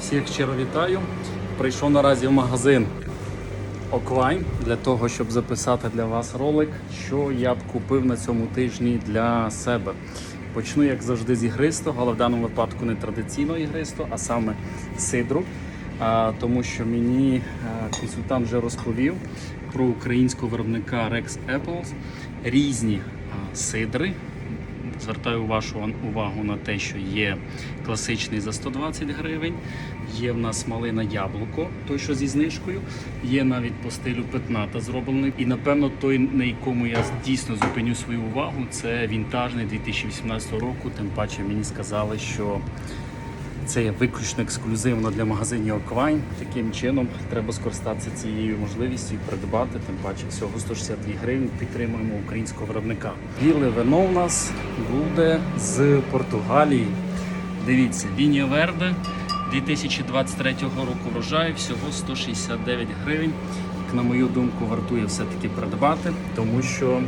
Всіх щиро вітаю. Прийшов наразі в магазин Оквайн для того, щоб записати для вас ролик, що я б купив на цьому тижні для себе. Почну, як завжди, з ігристого, але в даному випадку не традиційного ігристого, а саме сидру. Тому що мені а, консультант вже розповів про українського виробника Rex Apples різні сидри, Звертаю вашу увагу на те, що є класичний за 120 гривень, є в нас малина яблуко, той, що зі знижкою, є навіть по стилю петната зроблений. І напевно той, на якому я дійсно зупиню свою увагу, це вінтажний 2018 року. Тим паче мені сказали, що це є виключно ексклюзивно для магазинів Оквайн. Таким чином треба скористатися цією можливістю і придбати. Тим паче всього 162 гривень. Підтримуємо українського виробника. Біле вино у нас буде з Португалії. Дивіться, Вінія Верде 2023 року врожаю всього 169 гривень. На мою думку, вартує все-таки придбати, тому що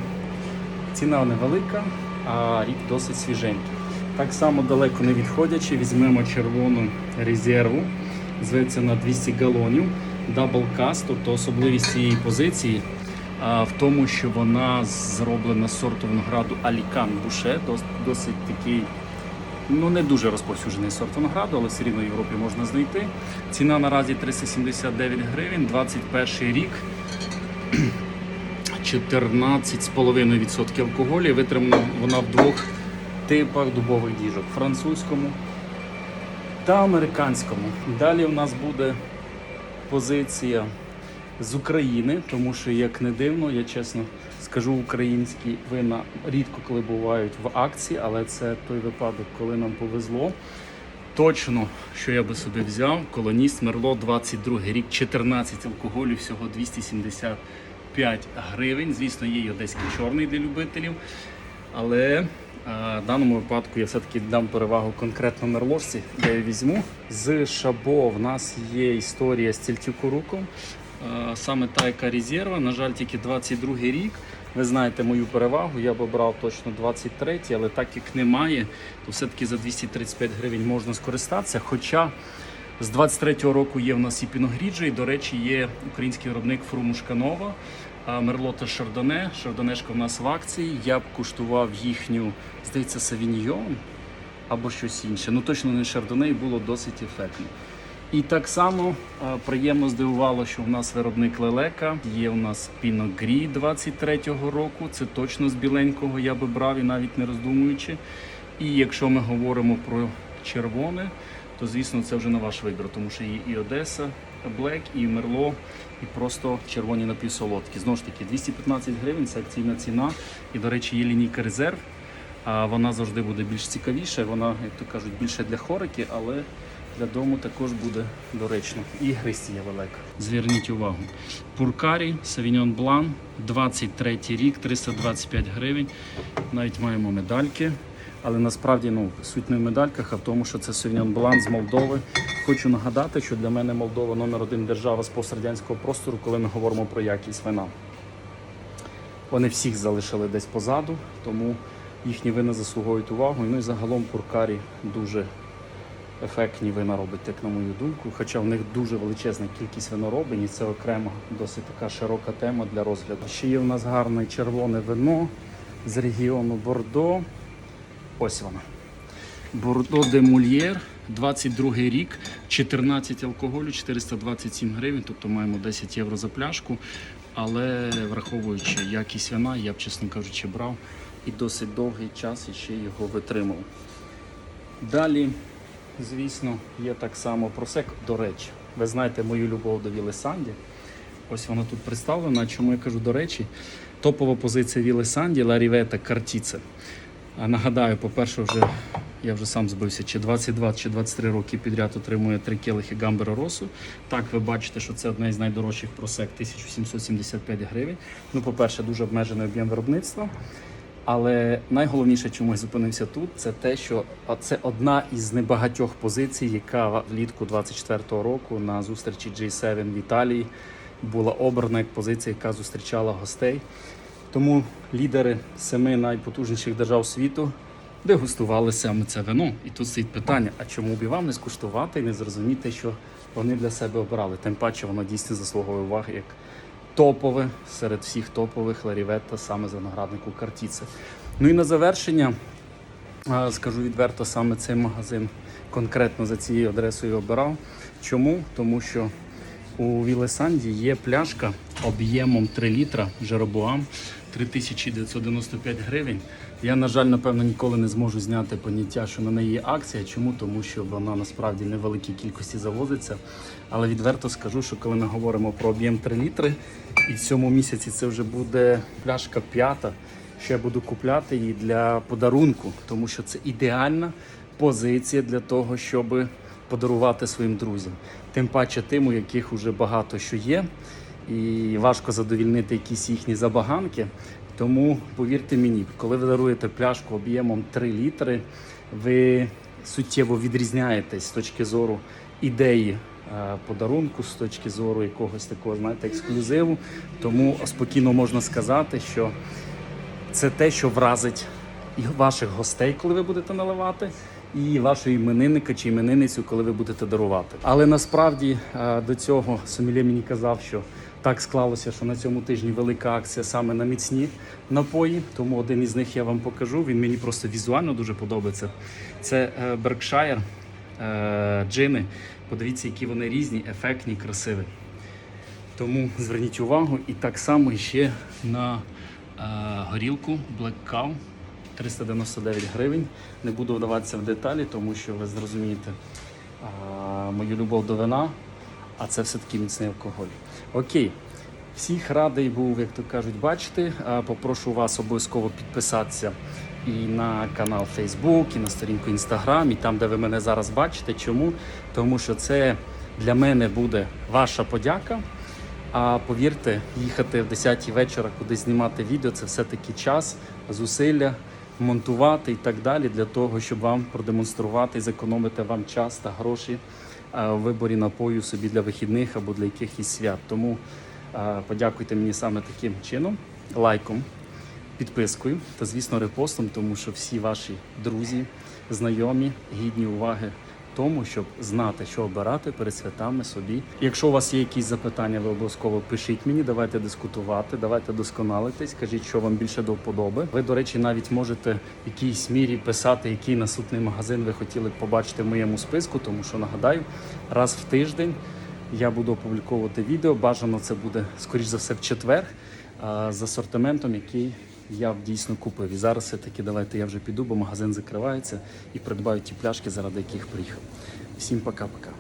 ціна невелика, а рік досить свіженький. Так само далеко не відходячи, візьмемо червону резерву, зветься на 200 галонів, дабл каст, тобто особливість цієї позиції в тому, що вона зроблена з сорту винограду Алікан Буше, дос- досить такий, ну не дуже розповсюджений сорт винограду, але все рівно в Європі можна знайти. Ціна наразі 379 гривень, 21 рік. 14,5% алкоголю. Витримана вона в двох типах дубових діжок французькому та американському. Далі у нас буде позиція з України, тому що, як не дивно, я чесно скажу, українські вина рідко коли бувають в акції, але це той випадок, коли нам повезло. Точно, що я би собі взяв, колоніст Мерло 22 рік, 14 алкоголю, всього 275 гривень. Звісно, є і одеський чорний для любителів. Але в даному випадку я все-таки дам перевагу конкретно мерлошці, де я візьму. З Шабо в нас є історія з Тільтюкуруком. Е, Саме та, яка резерва, на жаль, тільки 22 рік. Ви знаєте мою перевагу, я б обрав точно 23, але так як немає, то все-таки за 235 гривень можна скористатися. Хоча з 23-го року є в нас і Піногріджо, і, до речі, є український виробник Фрумушканова, Мерло та Шардоне. Шардонешка в нас в акції. Я б куштував їхню, здається, Савіньйон або щось інше. Ну точно не Шардоне і було досить ефектно. І так само приємно здивувало, що в нас виробник лелека. Є у нас Піногрі 23-го року. Це точно з біленького я би брав і навіть не роздумуючи. І якщо ми говоримо про червоне, то звісно це вже на ваш вибір, тому що є і Одеса, Блек, і Мерло, і просто червоні напівсолодкі. Знову ж таки, 215 гривень це акційна ціна. І, до речі, є лінійка резерв. А вона завжди буде більш цікавіша. Вона, як то кажуть, більше для хорики, але для дому також буде доречно. І гристі велика. Зверніть увагу. Пуркарі, Савіньон Блан, 23 рік, 325 гривень. Навіть маємо медальки. Але насправді ну, суть не в медальках, а в тому, що це Савіньон Блан з Молдови. Хочу нагадати, що для мене Молдова номер один держава з пострадянського простору, коли ми говоримо про якість вина. Вони всіх залишили десь позаду, тому їхні вина заслуговують увагу. Ну і загалом Пуркарі дуже ефектні вина робить, як на мою думку. Хоча в них дуже величезна кількість виноробень, і це окрема досить така широка тема для розгляду. Ще є в нас гарне червоне вино з регіону Бордо. Ось воно. Бордо де Мульєр, 22 рік, 14 алкоголю, 427 гривень, тобто маємо 10 євро за пляшку. Але враховуючи якість вина, я б, чесно кажучи, брав і досить довгий час ще його витримав. Далі, звісно, є так само просек. До речі, ви знаєте мою любов до Вілли Санді. Ось вона тут представлена. Чому я кажу до речі? Топова позиція Вілли Санді, Ларівета Картіце. Нагадаю, по-перше, вже я вже сам збився, чи 22, чи 23 роки підряд отримує три келихи Гамбера Росу. Так, ви бачите, що це одне із найдорожчих просек 1775 гривень. Ну, по-перше, дуже обмежений об'єм виробництва. Але найголовніше, чому я зупинився тут, це те, що це одна із небагатьох позицій, яка влітку 24-го року на зустрічі G7 в Італії була обрана як позиція, яка зустрічала гостей. Тому лідери семи найпотужніших держав світу дегустували саме це вино. І тут стоїть питання: а чому б і вам не скуштувати і не зрозуміти, що вони для себе обрали? Тим паче воно дійсно заслуговує уваги як топове серед всіх топових Ларіветта саме з винограднику Картіце. Ну і на завершення скажу відверто, саме цей магазин конкретно за цією адресою обирав. Чому? Тому що у Вілесанді є пляшка об'ємом 3 літра Жеробуам 3995 гривень. Я, на жаль, напевно, ніколи не зможу зняти поняття, що на неї є акція. Чому? Тому що вона насправді в невеликій кількості завозиться. Але відверто скажу, що коли ми говоримо про об'єм 3 літри, і в цьому місяці це вже буде пляшка п'ята, що я буду купляти її для подарунку, тому що це ідеальна позиція для того, щоб подарувати своїм друзям. Тим паче тим, у яких вже багато що є, і важко задовільнити якісь їхні забаганки. Тому повірте мені, коли ви даруєте пляшку об'ємом 3 літри, ви суттєво відрізняєтесь з точки зору ідеї е, подарунку, з точки зору якогось такого, знаєте, ексклюзиву. Тому спокійно можна сказати, що це те, що вразить і ваших гостей, коли ви будете наливати, і вашого іменинника чи іменинницю, коли ви будете дарувати. Але насправді е, до цього Сомельє мені казав, що так склалося, що на цьому тижні велика акція саме на міцні напої. Тому один із них я вам покажу. Він мені просто візуально дуже подобається. Це е, Berkshire е, джини. Подивіться, які вони різні, ефектні, красиві. Тому зверніть увагу і так само ще на е, горілку Black Cow 399 гривень. Не буду вдаватися в деталі, тому що ви зрозумієте мою любов до вина, а це все-таки міцний алкоголь. Окей. Всіх радий був, як то кажуть, бачити. Попрошу вас обов'язково підписатися і на канал Facebook, і на сторінку Instagram, і там, де ви мене зараз бачите. Чому? Тому що це для мене буде ваша подяка. А повірте, їхати в 10 вечора кудись знімати відео це все-таки час, зусилля, монтувати і так далі для того, щоб вам продемонструвати і зекономити вам час та гроші е, виборі напою собі для вихідних або для якихось свят. Тому е, подякуйте мені саме таким чином, лайком, підпискою та, звісно, репостом, тому що всі ваші друзі, знайомі, гідні уваги тому, щоб знати, що обирати перед святами собі. Якщо у вас є якісь запитання, ви обов'язково пишіть мені, давайте дискутувати, давайте досконалитись, кажіть, що вам більше до вподоби. Ви, до речі, навіть можете в якійсь мірі писати, який наступний магазин ви хотіли б побачити в моєму списку, тому що нагадаю, раз в тиждень я буду опубліковувати відео. Бажано це буде скоріш за все в четвер з асортиментом, який я б дійсно купив. І зараз все-таки давайте я вже піду, бо магазин закривається і придбаю ті пляшки, заради яких приїхав. Всім пока-пока.